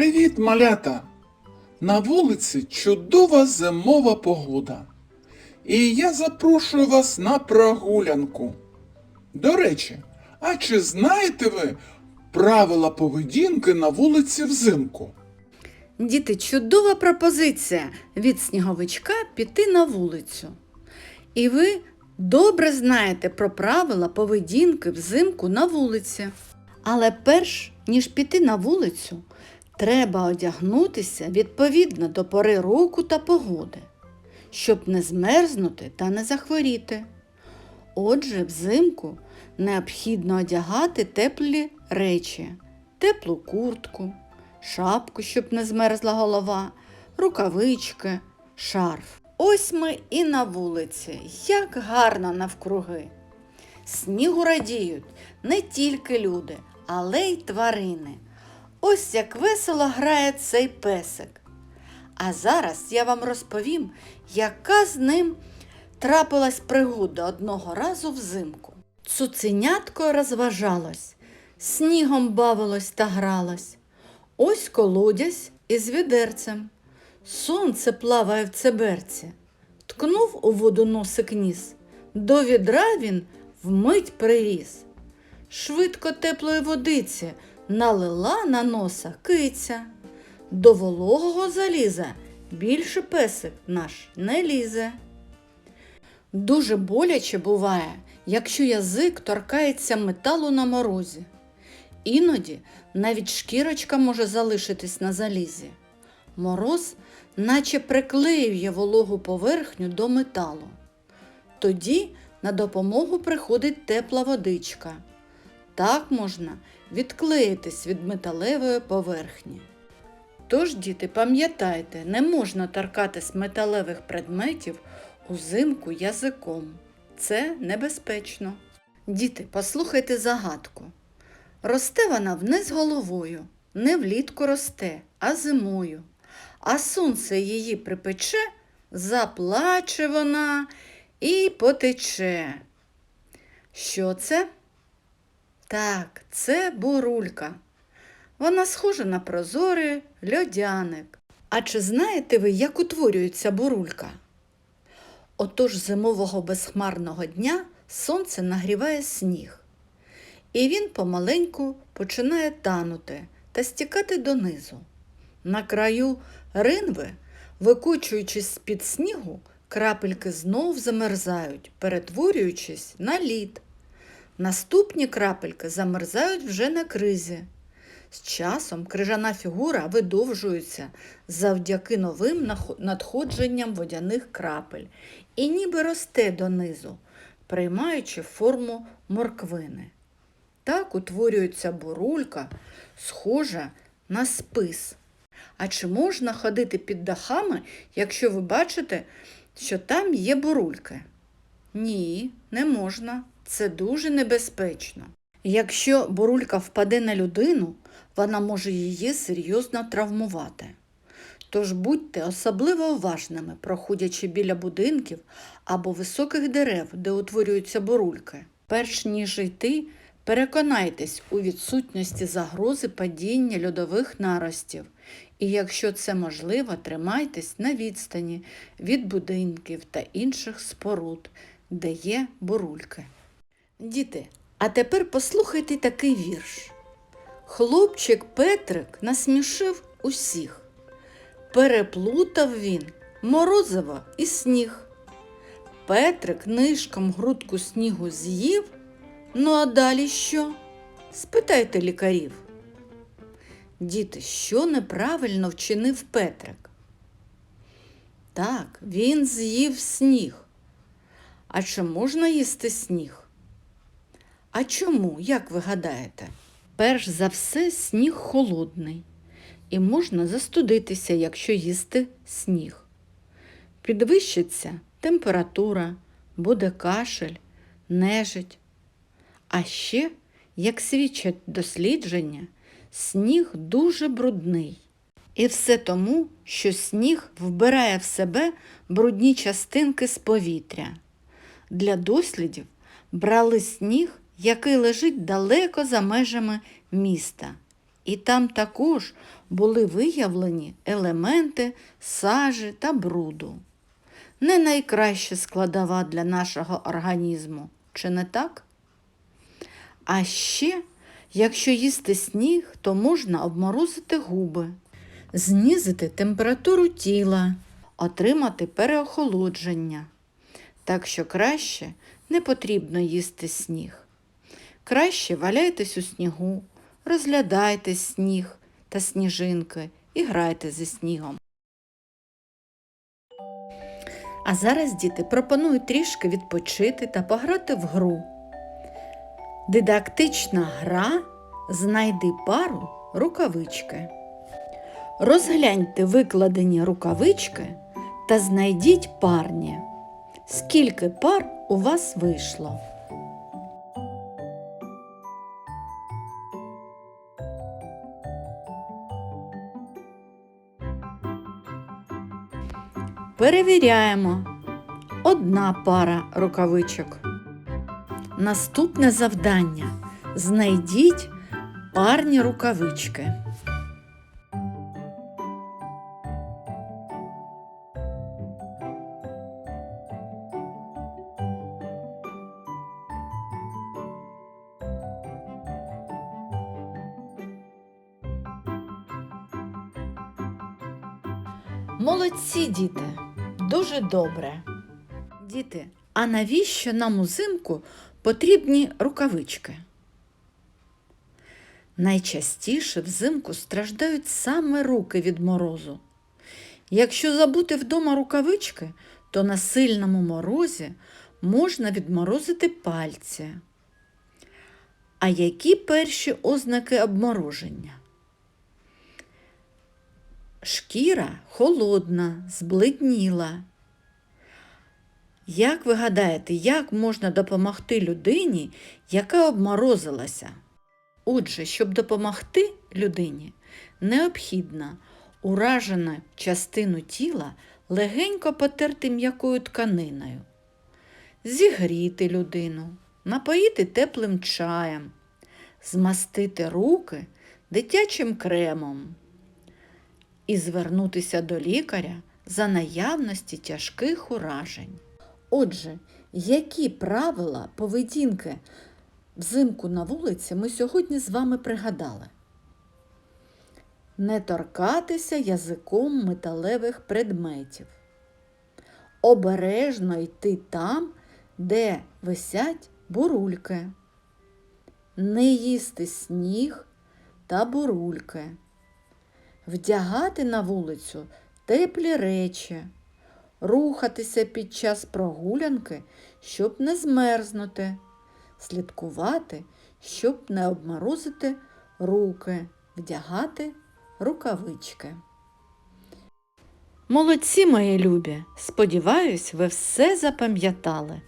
Привіт, малята! На вулиці чудова зимова погода. І я запрошую вас на прогулянку. До речі, а чи знаєте ви правила поведінки на вулиці взимку? Діти, чудова пропозиція від сніговичка піти на вулицю. І ви добре знаєте про правила поведінки взимку на вулиці. Але перш ніж піти на вулицю, треба одягнутися відповідно до пори року та погоди, щоб не змерзнути та не захворіти. Отже, взимку необхідно одягати теплі речі, теплу куртку, шапку, щоб не змерзла голова, рукавички, шарф. Ось ми і на вулиці, як гарно навкруги. Снігу радіють не тільки люди, але й тварини. Ось як весело грає цей песик. А зараз я вам розповім, яка з ним трапилась пригода одного разу взимку. Цуценятко розважалось, снігом бавилось та гралось. Ось колодязь із відерцем. Сонце плаває в цеберці. Ткнув у воду носик ніс. До відра він вмить приріс. Швидко теплої водиці налила на носа киця. До вологого заліза більше песик наш не лізе. Дуже боляче буває, якщо язик торкається металу на морозі. Іноді навіть шкірочка може залишитись на залізі. Мороз наче приклеює вологу поверхню до металу. Тоді на допомогу приходить тепла водичка. Так можна відклеїтись від металевої поверхні. Тож, діти, пам'ятайте, не можна торкатись металевих предметів узимку язиком. Це небезпечно. Діти, послухайте загадку. Росте вона вниз головою, не влітку росте, а зимою. А сонце її припече, заплаче вона і потече. Що це? Так, це бурулька. Вона схожа на прозорий льодяник. А чи знаєте ви, як утворюється бурулька? Отож зимового безхмарного дня сонце нагріває сніг, і він помаленьку починає танути та стікати донизу. На краю ринви, викочуючись з-під снігу, крапельки знов замерзають, перетворюючись на лід. Наступні крапельки замерзають вже на кризі. З часом крижана фігура видовжується завдяки новим надходженням водяних крапель і ніби росте донизу, приймаючи форму морквини. Так утворюється бурулька, схожа на спис. А чи можна ходити під дахами, якщо ви бачите, що там є бурульки? Ні, не можна. Це дуже небезпечно. Якщо бурулька впаде на людину, вона може її серйозно травмувати. Тож будьте особливо уважними, проходячи біля будинків або високих дерев, де утворюються бурульки. Перш ніж йти, переконайтесь у відсутності загрози падіння льодових наростів. І якщо це можливо, тримайтесь на відстані від будинків та інших споруд, де є бурульки. Діти, а тепер послухайте такий вірш. Хлопчик Петрик насмішив усіх. Переплутав він морозиво і сніг. Петрик нишком грудку снігу з'їв. Ну а далі що? Спитайте лікарів. Діти, що неправильно вчинив Петрик? Так, він з'їв сніг. А чи можна їсти сніг? А чому, як ви гадаєте? Перш за все, сніг холодний, і можна застудитися, якщо їсти сніг. Підвищиться температура, буде кашель, нежить. А ще, як свідчать дослідження, сніг дуже брудний. І все тому, що сніг вбирає в себе брудні частинки з повітря. Для дослідів брали сніг, який лежить далеко за межами міста, І там також були виявлені елементи сажі та бруду. Не найкраща складова для нашого організму, чи не так? А ще, якщо їсти сніг, то можна обморозити губи, знизити температуру тіла, отримати переохолодження. Так що краще не потрібно їсти сніг. Краще валяйтесь у снігу, розглядайте сніг та сніжинки і грайте зі снігом. А зараз, діти, пропоную трішки відпочити та пограти в гру. Дидактична гра Знайди пару рукавички. Розгляньте викладені рукавички та знайдіть парні. Скільки пар у вас вийшло? Перевіряємо. Одна пара рукавичок. Наступне завдання. Знайдіть парні рукавички. Молодці, діти, дуже добре. Діти, а навіщо нам узимку потрібні рукавички? Найчастіше взимку страждають саме руки від морозу. Якщо забути вдома рукавички, то на сильному морозі можна відморозити пальці. А які перші ознаки обмороження? Шкіра холодна, зблидніла. Як ви гадаєте, як можна допомогти людині, яка обморозилася? Отже, щоб допомогти людині, необхідно уражену частину тіла легенько потерти м'якою тканиною, зігріти людину, напоїти теплим чаєм, змастити руки дитячим кремом і звернутися до лікаря за наявності тяжких уражень. Отже, які правила поведінки взимку на вулиці ми сьогодні з вами пригадали? Не торкатися язиком металевих предметів. Обережно йти там, де висять бурульки. Не їсти сніг та бурульки вдягати на вулицю теплі речі, рухатися під час прогулянки, щоб не змерзнути, слідкувати, щоб не обморозити руки, вдягати рукавички. Молодці, мої любі! Сподіваюсь, ви все запам'ятали.